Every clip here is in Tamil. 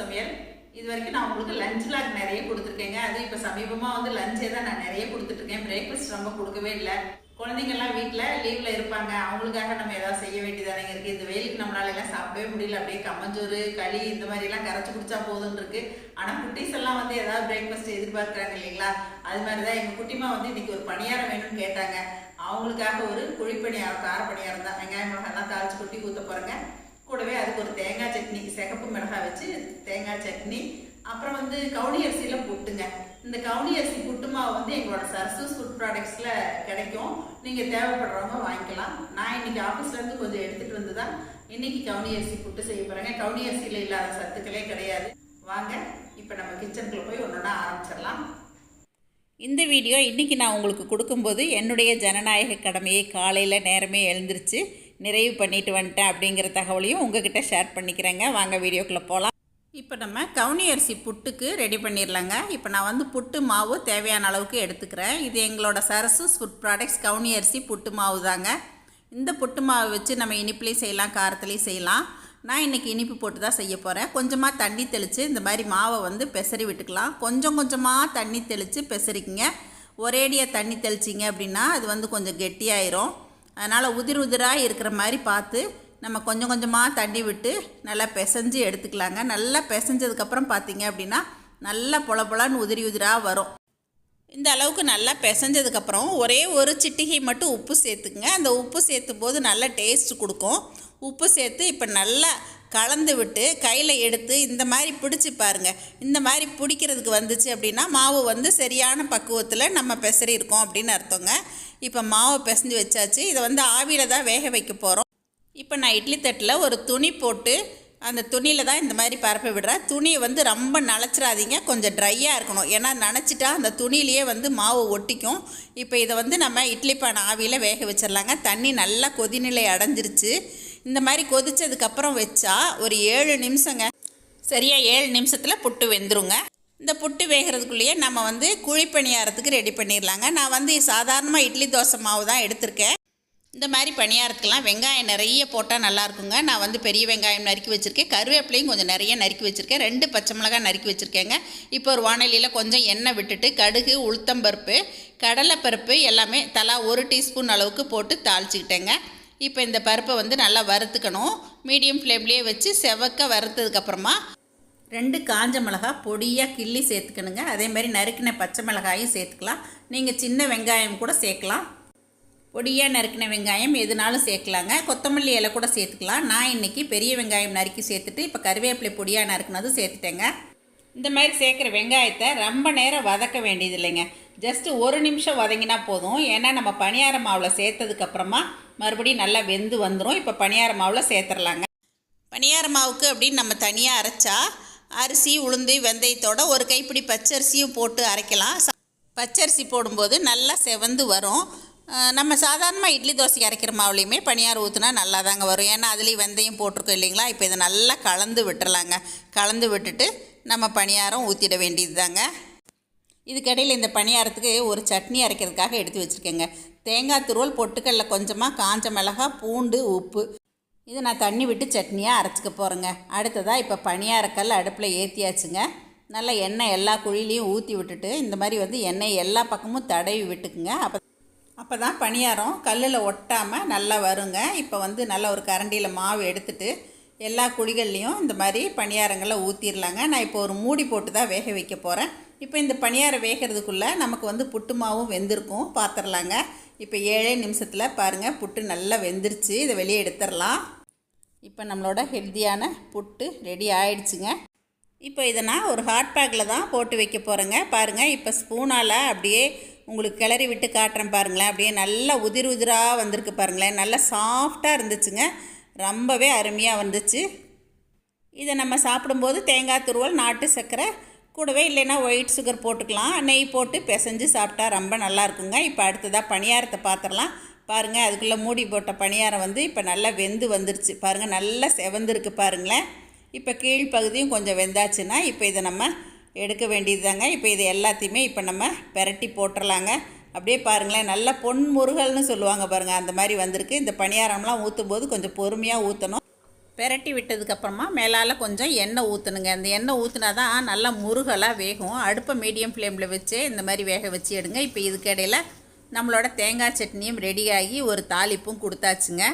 சமையல். இது வரைக்கும் நான் உங்களுக்கு லஞ்ச்லாக் நிறைய கொடுத்துருக்கேங்க. அது இப்போ சமீபமாக வந்து லஞ்சே தான் நான் நிறைய கொடுத்துட்ருக்கேன். பிரேக்ஃபாஸ்ட் ரொம்ப கொடுக்கவே இல்லை. குழந்தைங்கள்லாம் வீட்டில் லீவில் இருப்பாங்க. அவங்களுக்காக நம்ம ஏதாவது செய்ய வேண்டியதானே இருக்குது இந்த வெயிலுக்கு நம்மளால எல்லாம் சாப்பிடவே முடியல. அப்படியே கம்மஞ்சோறு களி இந்த மாதிரிலாம் கரைச்சி குடிச்சா போதும்னு இருக்கு. ஆனால் குட்டீஸ் எல்லாம் வந்து ஏதாவது பிரேக்ஃபாஸ்ட் எதிர்பார்க்குறாங்க இல்லைங்களா? அது மாதிரி தான் எங்கள் குட்டிமா வந்து இன்னைக்கு ஒரு பணியாரம் வேணும்னு கேட்டாங்க. அவங்களுக்காக ஒரு குழிப்பணியாரம் கார பணியாரம் தான். வெங்காயம் மிளகாலாம் தாளிச்சு கொட்டி ஊற்ற போகிறேங்க கூடவே அதுக்கு ஒரு தேங்காய் சட்னி சிகப்பு மிளகாய் வச்சு தேங்காய் சட்னி அப்புறம் வந்து கவுனி அரிசியில் புட்டுங்க. இந்த கவுனி அரிசி புட்டு மாவு வந்து எங்களோட சரசூஸ் ஃபுட் ப்ராடக்ட்ஸில் கிடைக்கும். நீங்கள் தேவைப்படுறவங்க வாங்கிக்கலாம். நான் இன்னைக்கு ஆஃபீஸ்லேருந்து கொஞ்சம் எடுத்துகிட்டு வந்து தான் இன்னைக்கு கவுனி அரிசி புட்டு செய்ய போகிறேங்க கவுனி அரிசியில் இல்லாத சத்துக்களே கிடையாது. வாங்க இப்போ நம்ம கிச்சனுக்குள்ளே போய் ஒன்றா ஆரம்பிச்சிடலாம். இந்த வீடியோ இன்றைக்கி நான் உங்களுக்கு கொடுக்கும்போது என்னுடைய ஜனநாயக கடமையை காலையில் நேரமே எழுந்திருச்சு. நிறைவு பண்ணிட்டு வந்துட்டேன் அப்படிங்கிற தகவலையும் உங்ககிட்ட ஷேர் பண்ணிக்கிறேங்க. வாங்க வீடியோக்குள்ளே போகலாம் இப்போ நம்ம கவுனி அரிசி புட்டுக்கு ரெடி பண்ணிடலாங்க இப்போ நான் வந்து புட்டு மாவு தேவையான அளவுக்கு எடுத்துக்கிறேன். இது எங்களோட சரசூஸ் ஃபுட் ப்ராடக்ட்ஸ் கவுனி அரிசி புட்டு மாவு தாங்க. இந்த புட்டு மாவு வச்சு நம்ம இனிப்புலேயும் செய்யலாம் காரத்துலேயும் செய்யலாம். நான் இன்றைக்கி இனிப்பு போட்டு தான் செய்ய போகிறேன் கொஞ்சமாக தண்ணி தெளித்து இந்த மாதிரி மாவை வந்து பெசரி விட்டுக்கலாம். கொஞ்சம் கொஞ்சமாக தண்ணி தெளித்து பெசரிக்குங்க. ஒரேடியாக தண்ணி தெளிச்சிங்க அப்படின்னா அது வந்து கொஞ்சம் கெட்டியாயிரும். அதனால் உதிர் உதிராக இருக்கிற மாதிரி பார்த்து நம்ம கொஞ்சம் கொஞ்சமாக தண்ணி விட்டு நல்லா பிசைஞ்சு எடுத்துக்கலாங்க. நல்லா பிசைஞ்சதுக்கப்புறம் பார்த்தீங்க அப்படின்னா நல்லா பொல பொலன்னு உதிரி உதிராக வரும். இந்த அளவுக்கு நல்லா பிசைஞ்சதுக்கப்புறம் ஒரே ஒரு சிட்டிகை மட்டும் உப்பு சேர்த்துக்குங்க. அந்த உப்பு சேர்த்தும் போது நல்ல டேஸ்ட் கொடுக்கும். உப்பு சேர்த்து இப்போ நல்லா கலந்து விட்டு கையில் எடுத்து இந்த மாதிரி பிடிச்சி பாருங்கள் இந்த மாதிரி பிடிக்கிறதுக்கு வந்துச்சு அப்படின்னா மாவு வந்து சரியான பக்குவத்தில் நம்ம பெசறியிருக்கோம் அப்படின்னு அர்த்தங்க. இப்போ மாவை பிசைஞ்சு வச்சாச்சு. இதை வந்து ஆவியில் தான் வேக வைக்க போகிறோம் இப்போ நான் இட்லி தட்டில் ஒரு துணி போட்டு அந்த துணியில் தான் இந்த மாதிரி பரப்பி விடுறேன். துணியை வந்து ரொம்ப நனைச்சிடாதீங்க கொஞ்சம் ட்ரையாக இருக்கணும். ஏன்னா நனைச்சிட்டா அந்த துணியிலேயே வந்து மாவு ஒட்டிக்கும். இப்போ இதை வந்து நம்ம இட்லி பானை ஆவியில் வேக வச்சிடலாங்க தண்ணி நல்லா கொதிநிலை அடைஞ்சிருச்சு. இந்த மாதிரி கொதிச்சதுக்கப்புறம் வச்சா ஒரு ஏழு நிமிஷங்க. சரியாக ஏழு நிமிஷத்தில் புட்டு வெந்துருங்க. இந்த புட்டு வேகிறதுக்குள்ளேயே நம்ம வந்து குழிப்பணியாரத்துக்கு ரெடி பண்ணிடலாங்க நான் வந்து சாதாரணமாக இட்லி தோசை மாவு தான் எடுத்திருக்கேன். இந்த மாதிரி பணியாரத்துக்கெல்லாம் வெங்காயம் நிறைய போட்டால் நல்லாயிருக்குங்க நான் வந்து பெரிய வெங்காயம் நறுக்கி வச்சுருக்கேன். கருவேப்பிலையும் கொஞ்சம் நிறைய நறுக்கி வச்சுருக்கேன். ரெண்டு பச்சை மிளகாய் நறுக்கி வச்சுருக்கேங்க. இப்போ ஒரு வானொலியில் கொஞ்சம் எண்ணெய் விட்டுட்டு கடுகு உளுத்தம்பருப்பு கடலைப்பருப்பு எல்லாமே தலா ஒரு டீஸ்பூன் அளவுக்கு போட்டு தாளிச்சிக்கிட்டேங்க. இப்போ இந்த பருப்பை வந்து நல்லா வறுத்துக்கணும். மீடியம் ஃப்ளேம்லேயே வச்சு செவக்க வறுத்ததுக்கப்புறமா ரெண்டு காஞ்ச மிளகா பொடியாக கிள்ளி சேர்த்துக்கணுங்க. அதே மாதிரி நறுக்கின பச்சை மிளகாயும் சேர்த்துக்கலாம். நீங்கள் சின்ன வெங்காயம் கூட சேர்க்கலாம். பொடியாக நறுக்கின வெங்காயம் எதுனாலும் சேர்க்கலாங்க. கொத்தமல்லி இலை கூட சேர்த்துக்கலாம். நான் இன்றைக்கி பெரிய வெங்காயம் நறுக்கி சேர்த்துட்டு இப்போ கருவேப்பிலை பொடியாக நறுக்குனதும் சேர்த்துட்டேங்க. இந்த மாதிரி சேர்க்குற வெங்காயத்தை ரொம்ப நேரம் வதக்க வேண்டியது இல்லைங்க ஜஸ்ட்டு ஒரு நிமிஷம் வதங்கினா போதும். ஏன்னா நம்ம பணியார மாவில் சேர்த்ததுக்கப்புறமா மறுபடியும் நல்லா வெந்து வந்துடும் இப்போ பணியார மாவில் சேர்த்துடலாங்க பணியார மாவுக்கு அப்படின்னு நம்ம தனியாக அரைச்சா அரிசி உளுந்து வெந்தயத்தோட ஒரு கைப்பிடி பச்சரிசியும் போட்டு அரைக்கலாம். பச்சரிசி போடும்போது நல்லா செவந்து வரும். நம்ம சாதாரணமாக இட்லி தோசைக்கு அரைக்கிற மாவுலேயுமே பணியாரம் ஊற்றுனா நல்லா தாங்க வரும். ஏன்னா அதுலேயும் வெந்தயம் போட்டிருக்கோம் இல்லைங்களா? இப்போ இதை நல்லா கலந்து விட்டுறலாங்க. கலந்து விட்டுட்டு நம்ம பணியாரம் ஊற்றிட வேண்டியது தாங்க இதுக்கடையில் இந்த பணியாரத்துக்கு ஒரு சட்னி அரைக்கிறதுக்காக எடுத்து வச்சுருக்கேங்க. தேங்காய் துருவல் பொட்டுக்கல்ல கொஞ்சமாக காஞ்ச மிளகாய் பூண்டு உப்பு. இதை நான் தண்ணி விட்டு சட்னியாக அரைச்சிக்க போகிறேங்க அடுத்ததாக இப்போ பணியாரக்கல் அடுப்பில் ஏற்றியாச்சுங்க நல்லா எண்ணெய் எல்லா குழிலையும் ஊற்றி விட்டுட்டு இந்த மாதிரி வந்து எண்ணெய் எல்லா பக்கமும் தடவி விட்டுக்குங்க. அப்போ அப்போ தான் பணியாரம் கல்லில் ஒட்டாமல் நல்லா வருங்க. இப்போ வந்து நல்லா ஒரு கரண்டியில் மாவு எடுத்துட்டு எல்லா குழிகள்லேயும் இந்த மாதிரி பணியாரங்களை ஊற்றிடலாங்க நான் இப்போ ஒரு மூடி போட்டு தான் வேக வைக்க போகிறேன் இப்போ இந்த பணியாரம் வேகிறதுக்குள்ளே நமக்கு வந்து புட்டு மாவும் வெந்திருக்கும். பார்த்துடலாங்க இப்போ ஏழே நிமிஷத்தில் பாருங்கள் புட்டு நல்லா வெந்துருச்சு. இதை வெளியே எடுத்துடலாம். இப்போ நம்மளோட ஹெல்த்தியான புட்டு ரெடி ஆயிடுச்சுங்க. இப்போ இதை நான் ஒரு ஹாட் பேக்கில் தான் போட்டு வைக்க போகிறேங்க பாருங்கள் இப்போ ஸ்பூனால் அப்படியே உங்களுக்கு கிளறி விட்டு காட்டுறேன் பாருங்களேன். அப்படியே நல்லா உதிர் உதிராக வந்திருக்கு பாருங்களேன். நல்லா சாஃப்டாக இருந்துச்சுங்க. ரொம்பவே அருமையாக வந்துச்சு. இதை நம்ம சாப்பிடும்போது தேங்காய் துருவல் நாட்டு சர்க்கரை கூடவே இல்லைன்னா ஒயிட் சுகர் போட்டுக்கலாம். நெய் போட்டு பிசைஞ்சு சாப்பிட்டா ரொம்ப நல்லா இருக்குங்க. இப்போ அடுத்ததாக பணியாரத்தை பார்த்துடலாம் பாருங்கள் அதுக்குள்ளே மூடி போட்ட பணியாரம் வந்து இப்போ நல்லா வெந்து வந்துருச்சு. பாருங்கள் நல்லா செவந்திருக்கு பாருங்களேன். இப்போ கீழ்ப்பகுதியும் கொஞ்சம் வெந்தாச்சுன்னா இப்போ இதை நம்ம எடுக்க வேண்டியது தாங்க இப்போ இது எல்லாத்தையுமே இப்போ நம்ம பெரட்டி போட்டுடலாங்க அப்படியே பாருங்களேன் நல்ல பொன் முருகல்னு சொல்லுவாங்க பாருங்கள் அந்த மாதிரி வந்திருக்கு. இந்த பணியாரம்லாம் ஊற்றும் போது கொஞ்சம் பொறுமையாக ஊற்றணும் பெரட்டி விட்டதுக்கப்புறமா மேலால் கொஞ்சம் எண்ணெய் ஊற்றணுங்க அந்த எண்ணெய் ஊற்றினா தான் நல்லா முருகலாக வேகும். அடுப்பை மீடியம் ஃப்ளேமில் வச்சு இந்த மாதிரி வேக வச்சு எடுங்க. இப்போ இதுக்கு இடையில நம்மளோட தேங்காய் சட்னியும் ரெடியாகி ஒரு தாளிப்பும் கொடுத்தாச்சுங்க.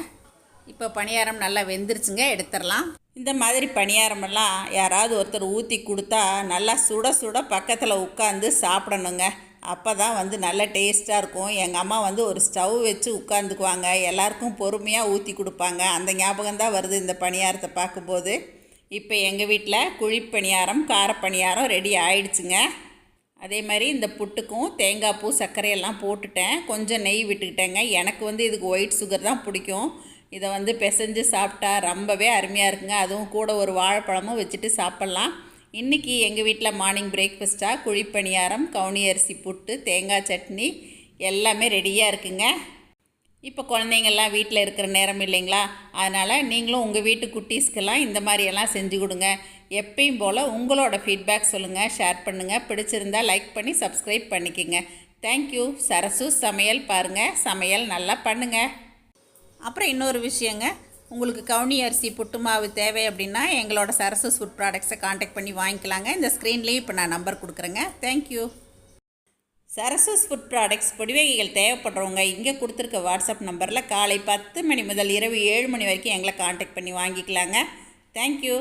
இப்போ பணியாரம் நல்லா வெந்துருச்சுங்க. எடுத்துடலாம். இந்த மாதிரி பணியாரமெல்லாம் யாராவது ஒருத்தர் ஊற்றி கொடுத்தா நல்லா சுட சுட பக்கத்தில் உட்காந்து சாப்பிடணுங்க. அப்போ தான் வந்து நல்ல டேஸ்ட்டாக இருக்கும். எங்கள் அம்மா வந்து ஒரு ஸ்டவ் வச்சு உட்காந்துக்குவாங்க எல்லாருக்கும் பொறுமையாக ஊற்றி கொடுப்பாங்க. அந்த ஞாபகம் தான் வருது இந்த பணியாரத்தை பார்க்கும்போது. இப்போ எங்கள் வீட்டில் குழிப்பணியாரம் காரப்பணியாரம் ரெடி ஆயிடுச்சுங்க. அதே மாதிரி இந்த புட்டுக்கும் தேங்காய் பூ சர்க்கரையெல்லாம் போட்டுட்டேன். கொஞ்சம் நெய் விட்டுக்கிட்டேங்க. எனக்கு வந்து இதுக்கு ஒயிட் சுகர் தான் பிடிக்கும். இதை வந்து பிசைஞ்சு சாப்பிட்டா ரொம்பவே அருமையாக இருக்குங்க. அதுவும் கூட ஒரு வாழைப்பழமும் வச்சுட்டு சாப்பிட்லாம். இன்றைக்கி எங்கள் வீட்டில் மார்னிங் பிரேக்ஃபஸ்ட்டாக குழிப்பணியாரம் கவுனி அரிசி புட்டு தேங்காய் சட்னி எல்லாமே ரெடியாக இருக்குங்க. இப்போ குழந்தைங்கள்லாம் வீட்டில் இருக்கிற நேரம் இல்லைங்களா? அதனால் நீங்களும் உங்கள் வீட்டு குட்டீஸ்க்கெல்லாம் இந்த மாதிரியெல்லாம் செஞ்சு கொடுங்க. எப்பயும் போல் உங்களோட ஃபீட்பேக் சொல்லுங்கள் ஷேர் பண்ணுங்கள் பிடிச்சிருந்தா லைக் பண்ணி சப்ஸ்கிரைப் பண்ணிக்கோங்க. தேங்க்யூ சரசு சமையல் பாருங்கள் சமையல் நல்லா பண்ணுங்கள் அப்புறம் இன்னொரு விஷயங்க. உங்களுக்கு கவுனி அரிசி புட்டு மாவு தேவை அப்படின்னா எங்களோட சரசஸ் ஃபுட் ப்ராடக்ட்ஸை காண்டாக்ட் பண்ணி வாங்கிக்கலாங்க. இந்த ஸ்க்ரீன்லேயும் இப்போ நான் நம்பர் கொடுக்குறேங்க. Thank you Sarasas food products பொடிவகைகள் தேவைப்படுறவங்க இங்கே கொடுத்துருக்க வாட்ஸ்அப் நம்பரில் காலை பத்து மணி முதல் இரவு ஏழு மணி வரைக்கும் எங்களை காண்டாக்ட் பண்ணி வாங்கிக்கலாங்க. தேங்க்யூ